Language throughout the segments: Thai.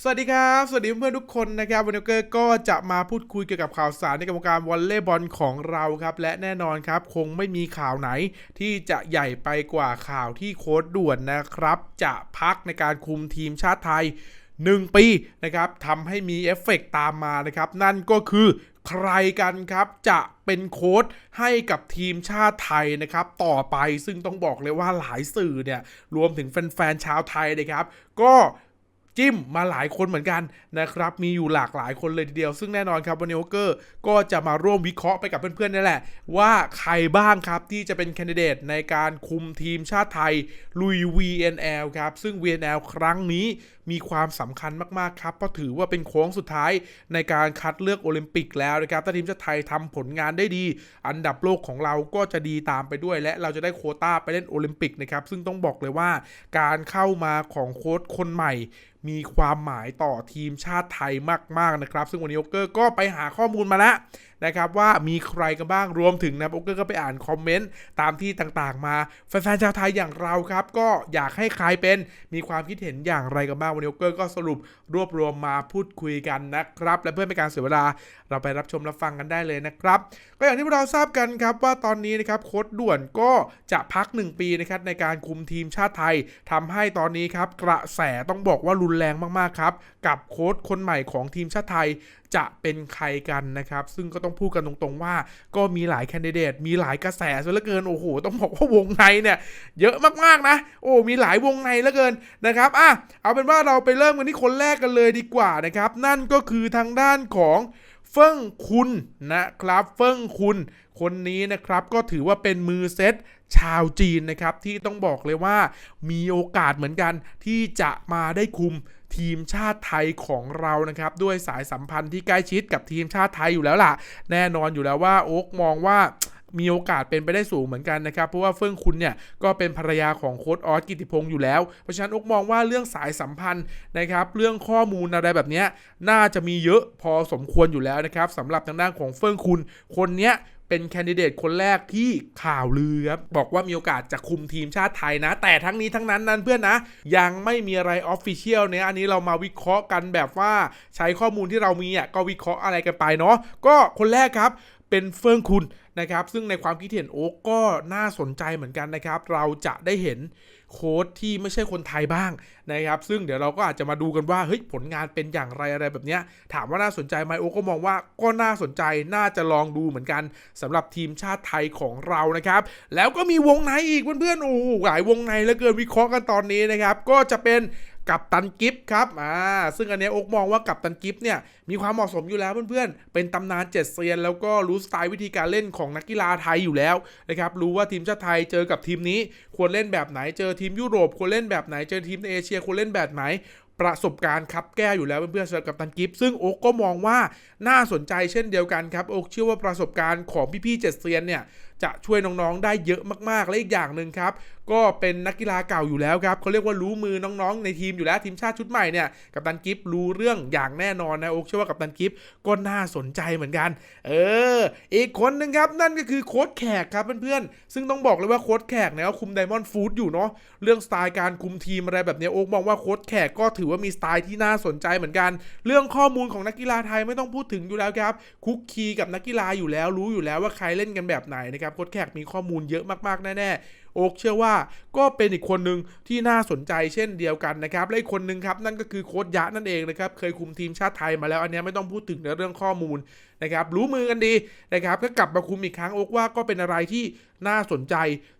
สวัสดีครับ สวัสดีเพื่อนทุกคนนะครับวันนี้เกอร์ก็จะมาพูดคุยเกี่ยวกับข่าวสารในวงการวอลเลย์บอลของเราครับ และแน่นอนครับ คงไม่มีข่าวไหนที่จะใหญ่ไปกว่าข่าวที่โค้ดด่วนนะครับ จะพักในการคุมทีมชาติไทย 1 ปีนะครับทำให้มีเอฟเฟกต์ตามมานะครับ นั่นก็คือใครกันครับจะเป็นโค้ดให้กับทีมชาติไทยนะครับ ต่อไปซึ่งต้องบอกเลยว่าหลายสื่อเนี่ยรวมถึงแฟนๆชาวไทยนะครับ ก็ จิ้มมาหลายคนเหมือนกันนะครับ มีอยู่หลากหลายคนเลยทีเดียว ซึ่งแน่นอนครับวันนี้โอเกอร์ก็จะมาร่วมวิเคราะห์ไปกับเพื่อนๆนี่แหละ ว่าใครบ้างครับที่จะเป็นแคนดิเดตในการคุมทีมชาติไทย ลุย VNL ครับ ซึ่ง VNL ครั้งนี้มีความสำคัญมากๆครับ เพราะถือว่าเป็นโค้งสุดท้ายในการคัดเลือกโอลิมปิกแล้วนะครับ ถ้าทีมชาติไทยทำผลงานได้ดี อันดับโลกของเราก็จะดีตามไปด้วย และเราจะได้โคต้าไปเล่นโอลิมปิกนะครับ ซึ่งต้องบอกเลยว่าการเข้ามาของโค้ชคนใหม่ มีความหมายต่อทีมชาติไทยมาก ๆ นะครับ ซึ่งวันนี้โอเกอร์ก็ไปหาข้อมูลมาแล้วนะครับว่ามีใครกันบ้างรวมถึงนะโอเกอร์ก็ไปอ่านคอมเมนต์ตามที่ต่างๆ มาแฟนๆชาวไทยอย่างเราครับ ก็อยากให้ใครเป็นมีความคิดเห็นอย่างไรกันบ้างวันนี้โอเกอร์ก็สรุปรวบรวมมาพูดคุยกันนะครับ และเพื่อเป็นการเสียเวลาเราไปรับชมรับฟังกันได้เลยนะครับก็อย่างที่เราทราบกันครับว่าตอนนี้นะครับโค้ดด่วนก็จะพัก 1 ปีนะครับในการคุมทีมชาติไทยทำให้ตอนนี้ครับกระแสต้องบอกว่ารุนแรงมากๆครับ กับโค้ดคนใหม่ของทีมชาติไทยจะเป็นใครกันนะครับ ซึ่งก็ต้องพูดกันตรงๆว่า ก็มีหลายแคนดิเดตมีหลายกระแสซะเหลือเกินโอ้โหต้องบอกว่าวงในเนี่ยเยอะมากๆนะ โอ้มีหลายวงในเหลือเกินนะครับอะเอาเป็นว่าเราไปเริ่มกันที่คนแรกกันเลยดีกว่านะครับ นั่นก็คือทางด้านของ ฟิ่งคุณนะครับ เฟิ่งคุณคนนี้นะครับก็ถือว่าเป็นมือเซตชาวจีนนะครับ ที่ต้องบอกเลยว่ามีโอกาสเหมือนกันที่จะมาได้คุมทีมชาติไทยของเรานะครับ ด้วยสายสัมพันธ์ที่ใกล้ชิดกับทีมชาติไทยอยู่แล้วล่ะ แน่นอนอยู่แล้วว่าโอ๊กมองว่า มีโอกาสเป็นไปได้สูงเหมือนกันนะครับ เพราะว่าเฟื่องคุณเนี่ยก็เป็นภรรยาของโค้ดออสกิติพงศ์อยู่แล้ว เพราะฉะนั้นอกมองว่าเรื่องสายสัมพันธ์นะครับเรื่องข้อมูลอะไรแบบนี้น่าจะมีเยอะพอสมควรอยู่แล้วนะครับสำหรับทางด้านของเฟื่องคุณคนเนี้ยเป็นแคนดิเดตคนแรกที่ข่าวลือครับ บอกว่ามีโอกาสจะคุมทีมชาติไทยนะ แต่ทั้งนี้ทั้งนั้นนั้นเพื่อนนะ ยังไม่มีอะไรออฟฟิเชียลเนี่ยอันนี้เรามาวิเคราะห์กันแบบว่าใช้ข้อมูลที่เรามีอะก็วิเคราะห์อะไรกันไปเนาะก็คนแรกครับ เป็นเฟิงคุณนะครับ ซึ่งในความคิดเห็นโอ๊กก็น่าสนใจเหมือนกันนะครับ เราจะได้เห็นโค้ดที่ไม่ใช่คนไทยบ้างนะครับ ซึ่งเดี๋ยวเราก็อาจจะมาดูกันว่าเฮ้ยผลงานเป็นอย่างไรอะไรแบบเนี้ยถามว่าน่าสนใจไหมโอ๊กก็มองว่าก็น่าสนใจน่าจะลองดูเหมือนกันสำหรับทีมชาติไทยของเรานะครับ แล้วก็มีวงในอีกเพื่อนๆโอ้หลายวงในเหลือเกินวิเคราะห์กันตอนนี้นะครับ ก็จะเป็น กับตันกิฟครับอ่าซึ่งอันนี้โอ๊กมองว่ากับตันกิฟเนี่ยมีความเหมาะสมอยู่แล้วเพื่อนๆ เป็นตำนานเจ็ดเซียน แล้วก็รู้สไตล์วิธีการเล่นของนักกีฬาไทยอยู่แล้วนะครับรู้ว่าทีมชาติไทยเจอกับทีมนี้ ควรเล่นแบบไหนเจอทีมยุโรป ควรเล่นแบบไหนเจอทีมในเอเชียควรเล่นแบบไหนประสบกับครับแก้อยู่แล้วเพื่อนๆสำหรับกัปตันกิฟซึ่งโอ๊กก็มองว่าน่าสนใจเช่นเดียวกันครับโอ๊กเชื่อว่าประสบการณ์ของพี่ๆเจ็ดเซียนเนี่ย จะช่วยน้องๆได้เยอะมากๆ และอีกอย่างหนึ่งครับ ก็เป็นนักกีฬาเก่าอยู่แล้วครับเขาเรียกว่ารู้มือน้องๆ ในทีมอยู่แล้วทีมชาติชุดใหม่เนี่ยกัปตันกิฟรู้เรื่องอย่างแน่นอนนะโอ๊กเชื่อว่ากัปตันกิฟก็น่าสนใจเหมือนกัน เออ อีกคนหนึ่งครับนั่นก็คือโค้ชแขกครับเพื่อนๆซึ่งต้องบอกเลยว่าโค้ชแขกเนี่ยคุมไดมอนด์ฟู้ดอยู่เนาะเรื่องสไตล์การคุมทีมอะไรแบบนี้โอ๊กมองว่าโค้ชแขกก็ถือว่ามีสไตล์ที่น่าสนใจเหมือนกัน เรื่องข้อมูลของนักกีฬาไทยไม่ต้องพูดถึงอยู่แล้วครับคุกคีกับนักกีฬาอยู่แล้วรู้อยู่แล้วว่าใครเล่นกันแบบไหนนะครับโค้ดแขกมีข้อมูลเยอะมากๆแน่ๆ โอ๊กเชื่อว่าก็เป็นอีกคนหนึ่งที่น่าสนใจเช่นเดียวกันนะครับและอีกคนหนึ่งครับนั่นก็คือโค้ชยะนั่นเองนะครับเคยคุมทีมชาติไทยมาแล้วอันนี้ไม่ต้องพูดถึงในเรื่องข้อมูลนะครับรู้มือกันดีนะครับก็กลับมาคุมอีกครั้งโอ๊กว่าก็เป็นอะไรที่น่าสนใจ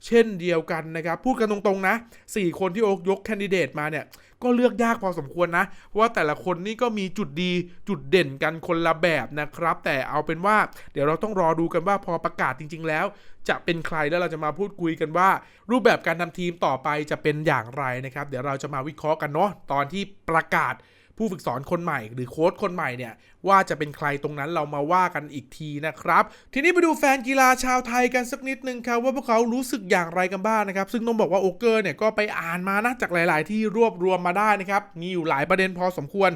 เช่นเดียวกันนะครับพูดกันตรงๆนะสี่คนที่โอ๊กยกแคนดิเดตมาเนี่ยก็เลือกยากพอสมควรนะเพราะว่าแต่ละคนนี่ก็มีจุดดีจุดเด่นกันคนละแบบนะครับ แต่เอาเป็นว่าเดี๋ยวเราต้องรอดูกันว่าพอประกาศจริง ๆ แล้ว จะเป็นใครแล้วเราจะมาพูดคุยกันว่า รูปแบบการทำทีมต่อไปจะเป็นอย่างไรนะครับ เดี๋ยวเราจะมาวิเคราะห์กันเนาะตอนที่ประกาศผู้ฝึกสอนคนใหม่หรือโค้ชคนใหม่เนี่ย ว่าจะเป็นใครตรงนั้นเรามาว่ากันอีกทีนะครับ ทีนี้ไปดูแฟนกีฬาชาวไทยกันสักนิดนึงครับว่าพวกเขารู้สึกอย่างไรกันบ้างนะครับ ซึ่งต้องบอกว่าโอเกอร์เนี่ยก็ไปอ่านมานะจากหลาย ๆ ที่รวบรวมมาได้นะครับมีอยู่หลายประเด็นพอสมควร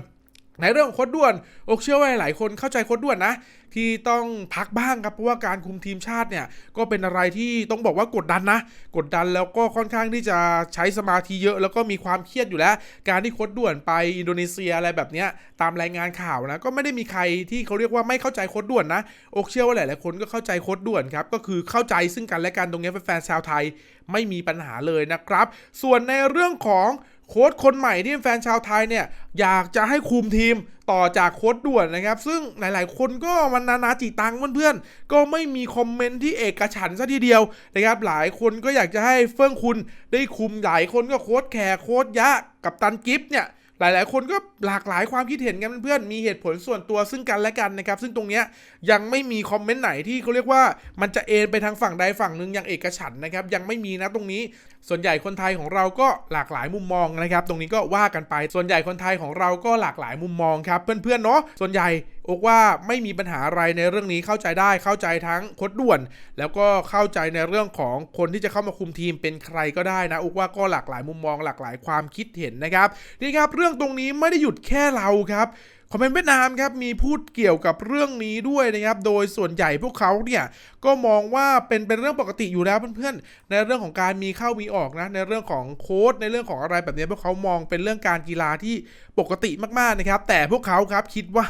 ในเรื่องของโค้ดด่วนโอกเชื่อว่าหลายคนเข้าใจโค้ดด่วนนะ ที่ต้องพักบ้างครับเพราะว่าการคุมทีมชาติเนี่ยก็เป็นอะไรที่ต้องบอกว่ากดดันนะ กดดันแล้วก็ค่อนข้างที่จะใช้สมาธิเยอะ แล้วก็มีความเครียดอยู่แล้ว การที่โค้ดด่วนไปอินโดนีเซียอะไรแบบเนี้ยตามรายงานข่าวนะก็ไม่ได้มีใครที่เขาเรียกว่าไม่เข้าใจโค้ดด่วนนะอกเชื่อว่าหลายๆคนก็เข้าใจโค้ดด่วนครับก็คือเข้าใจซึ่งกันและกันตรงนี้แฟนๆชาวไทยไม่มีปัญหาเลยนะครับ ส่วนในเรื่องของ โค้ชคนใหม่ที่แฟนชาวไทยเนี่ยอยากจะให้คุมทีมต่อจากโค้ชด่วนนะครับ ซึ่งหลายๆ คนก็มันนานาจิตังเพื่อนๆ ก็ไม่มีคอมเมนต์ที่เอกฉันซะทีเดียวนะครับหลายคนก็อยากจะให้เฟื่องคุณได้คุมหลายคนก็โค้ชแขกโค้ชยะกับตันกิฟต์เนี่ยหลาย ๆ คนก็หลากหลายความคิดเห็นกันเพื่อนมีเหตุผลส่วนตัวซึ่งกันและกันนะครับ ซึ่งตรงเนี้ยยังไม่มีคอมเมนต์ไหนที่เขาเรียกว่ามันจะเอ็นไปทางฝั่งใดฝั่งหนึ่งอย่างเอกฉันนะครับ ยังไม่มีนะตรงนี้ส่วนใหญ่คนไทยของเราก็หลากหลายมุมมองนะครับ ตรงนี้ก็ว่ากันไป ส่วนใหญ่คนไทยของเราก็หลากหลายมุมมองครับเพื่อนๆเนาะ ส่วนใหญ่อกว่าไม่มีปัญหาอะไรในเรื่องนี้เข้าใจได้เข้าใจทั้งโคดด่วน แล้วก็เข้าใจในเรื่องของคนที่จะเข้ามาคุมทีมเป็นใครก็ได้นะอกว่าก็หลากหลายมุมมองหลากหลายความคิดเห็นนะครับนี่ครับเรื่องตรงนี้ไม่ได้หยุดแค่เราครับ คอมเมนต์เวียดนามครับมีพูดเกี่ยวกับเรื่องนี้ด้วยนะครับ โดยส่วนใหญ่พวกเขาเนี่ยก็มองว่าเป็นเป็นเรื่องปกติอยู่แล้วเพื่อนๆในเรื่องของการมีเข้ามีออกนะในเรื่องของโค้ดในเรื่องของอะไรแบบนี้พวกเขามองเป็นเรื่องการกีฬาที่ปกติมากๆนะครับ แต่พวกเขาครับคิดว่า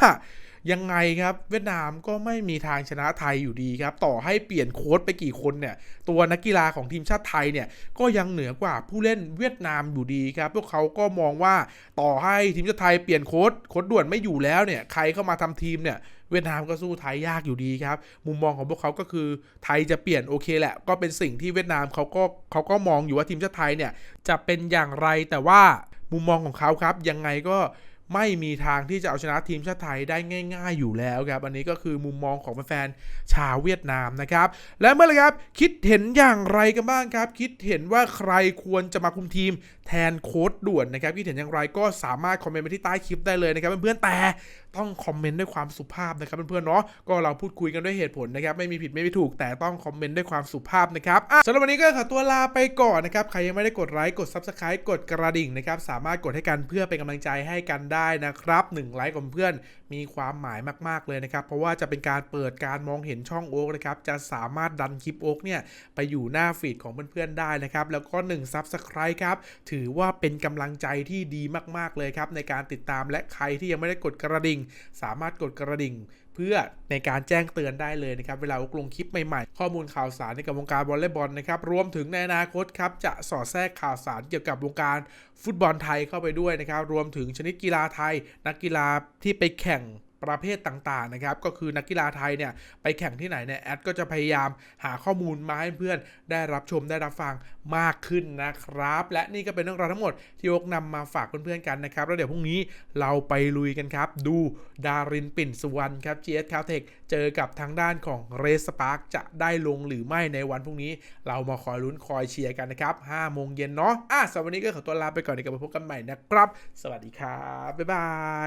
ยังไงครับเวียดนามก็ไม่มีทางชนะไทยอยู่ดีครับ ต่อให้เปลี่ยนโค้ดไปกี่คนเนี่ย ตัวนักกีฬาของทีมชาติไทยเนี่ยก็ยังเหนือกว่าผู้เล่นเวียดนามอยู่ดีครับ พวกเขาก็มองว่าต่อให้ทีมชาติไทยเปลี่ยนโค้ดโค้ดด่วนไม่อยู่แล้วเนี่ยใครเข้ามาทำทีมเนี่ยเวียดนามก็สู้ไทยยากอยู่ดีครับ มุมมองของพวกเขาก็คือไทยจะเปลี่ยนโอเคแหละ ก็เป็นสิ่งที่เวียดนามเขาก็เขาก็มองอยู่ว่าทีมชาติไทยเนี่ยจะเป็นอย่างไรแต่ว่ามุมมองของเขาครับ ยังไงก็ ไม่มีทางที่จะเอาชนะทีมชาติไทยได้ง่าย ๆ อยู่แล้วครับ อันนี้ก็คือมุมมองของแฟนชาวเวียดนามนะครับ และเมื่อไหรครับ คิดเห็นอย่างไรกันบ้างครับ คิดเห็นว่าใครควรจะมาคุมทีมแทนโค้ดด่วนนะครับ คิดเห็นอย่างไรก็สามารถคอมเมนต์มาที่ใต้คลิปได้เลยนะครับเพื่อนๆแต่ต้องคอมเมนต์ด้วยความสุภาพนะครับเพื่อนๆเนาะก็เราพูดคุยกันด้วยเหตุผลนะครับ ไม่มีผิดไม่มีถูกแต่ต้องคอมเมนต์ด้วยความสุภาพนะครับสำหรับวันนี้ก็ขอตัวลาไปก่อนนะครับใครยังไม่ได้กดไลค์กด Subscribe กดกระดิ่งนะครับสามารถกดให้กันเพื่อเป็นกำลังใจให้กันได้ได้นะครับหนึ่งไลค์ของเพื่อนมีความหมายมากๆเลยนะครับ เพราะว่าจะเป็นการเปิดการมองเห็นช่องโอ๊กนะครับ จะสามารถดันคลิปโอ๊กเนี่ยไปอยู่หน้าฟีดของเพื่อนๆได้นะครับ แล้วก็1 s u b สไคร b e ครับ ถือว่าเป็นกำลังใจที่ดีมากๆเลยครับ ในการติดตามและใครที่ยังไม่ได้กดกระดิ่ง สามารถกดกระดิ่ง พื่อในการแจ้งเตือนได้เลยนะครับ เวลาลงคลิปใหม่ๆ ข้อมูลข่าวสารในกับวงการวอลเลย์บอลนะครับ รวมถึงในอนาคตครับ จะสอดแทรกข่าวสารเกี่ยวกับวงการฟุตบอลไทยเข้าไปด้วยนะครับ รวมถึงชนิดกีฬาไทย นักกีฬาที่ไปแข่ง ประเภทต่างๆนะครับก็คือนักกีฬาไทยเนี่ยไปแข่งที่ไหนเนี่ยแอดก็จะพยายามหาข้อมูลมาให้เพื่อนได้รับชมได้รับฟังมากขึ้นนะครับ และนี่ก็เป็นเรื่องราวทั้งหมดที่โอ๊กนำมาฝากเพื่อนๆกันนะครับแล้วเดี๋ยวพรุ่งนี้เราไปลุยกันครับ ดูดารินปิ่นสุวรรณครับ GS c a l t e c h เจอกับทางด้านของเรสปาร์กจะได้ลงหรือไม่ในวันพรุ่งนี้ เรามาคอยลุ้นคอยเชียร์กันนะครับ5โมงเย็นเนาะอะสำหรับวันนี้ก็ขอตัวลาไปก่อนเดี๋ยวกลับมาพบกันใหม่นะครับ สวัสดีครับบ๊ายบาย